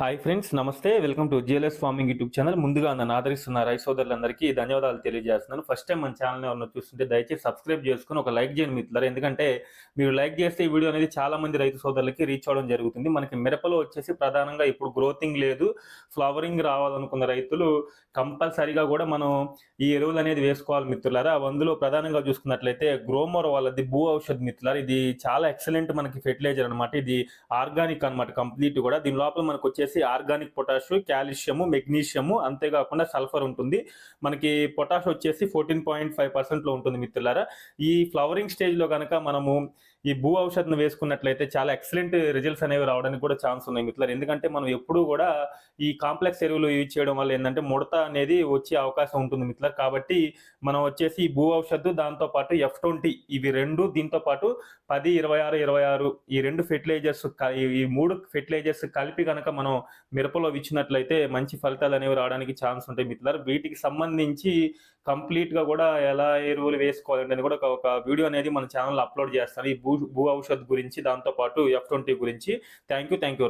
Hi friends నమస్తే. Welcome to GLS farming YouTube channel. ముందుగా నన్ను ఆదరిస్తున్న రై సోదరులందరికీ ధన్యవాదాలు తెలియజేస్తున్నాను. ఫస్ట్ టైం మన ఛానల్ ఎవరైనా చూస్తుంటే దయచేసి సబ్స్క్రైబ్ చేసుకుని ఒక లైక్ చేయండి మిత్రులారా ఎందుకంటే మీరు లైక్ చేస్తే ఈ వీడియో అనేది చాలా మంది రైతు సోదరులకి రీచ్ అవ్వడం జరుగుతుంది. మనకి మిరపలో వచ్చేసి ప్రధానంగా ఇప్పుడు గ్రోతింగ్ లేదు. ఫ్లవరింగ్ రావాలనుకున్న రైతులు కంపల్సరీగా కూడా మనం ఈ ఎరువులు అనేది వేసుకోవాలి మిత్రులారా. అందులో ప్రధానంగా చూసుకున్నట్లయితే గ్రోమోర్ వాళ్ళది భూ ఔషధ మిత్రులారా. ఇది చాలా ఎక్సలెంట్ మనకి ఫెర్టిలైజర్ అన్నమాట. ఇది ఆర్గానిక్ అన్నమాట కంప్లీట్ కూడా. దీని లోపల మనకు వచ్చేసి ఆర్గానిక్ పొటాష్ కాల్షియము మెగ్నీషియము అంతేకాకుండా సల్ఫర్ ఉంటుంది. మనకి పొటాష్ వచ్చేసి ఫోర్టీన్ పాయింట్ ఫైవ్ పర్సెంట్లో ఉంటుంది మిత్రులారా. ఈ ఫ్లవరింగ్ స్టేజ్లో కనుక మనము ఈ భూ ఔషధం వేసుకున్నట్లయితే చాలా ఎక్సలెంట్ రిజల్ట్స్ అనేవి రావడానికి కూడా ఛాన్స్ ఉన్నాయి మిత్రులారా. ఎందుకంటే మనం ఎప్పుడూ కూడా ఈ కాంప్లెక్స్ ఎరువులు యూజ్ చేయడం వల్ల ఏంటంటే ముడత అనేది వచ్చే అవకాశం ఉంటుంది మిత్రులు కాబట్టి మనం వచ్చేసి భూ ఔషధ్ దాంతో పాటు ఎఫ్ ట్వంటీ ఇవి రెండు దీంతో పాటు పది ఇరవై ఆరు ఇరవై ఆరు ఈ రెండు ఫెర్టిలైజర్స్ ఈ మూడు ఫెర్టిలైజర్స్ కలిపి కనుక మనం మిరపలో ఇచ్చినట్లయితే మంచి ఫలితాలు అనేవి రావడానికి ఛాన్స్ ఉంటాయి మిత్రులు వీటికి సంబంధించి కంప్లీట్గా కూడా ఎలా ఎరువులు వేసుకోవాలి అని కూడా ఒక- ఒక వీడియో అనేది మన ఛానల్ అప్లోడ్ చేస్తాను. ఈ భూ భూ ఔషధ్ గురించి దాంతో పాటు ఎఫ్ ట్వంటీ గురించి. Thank you thank you.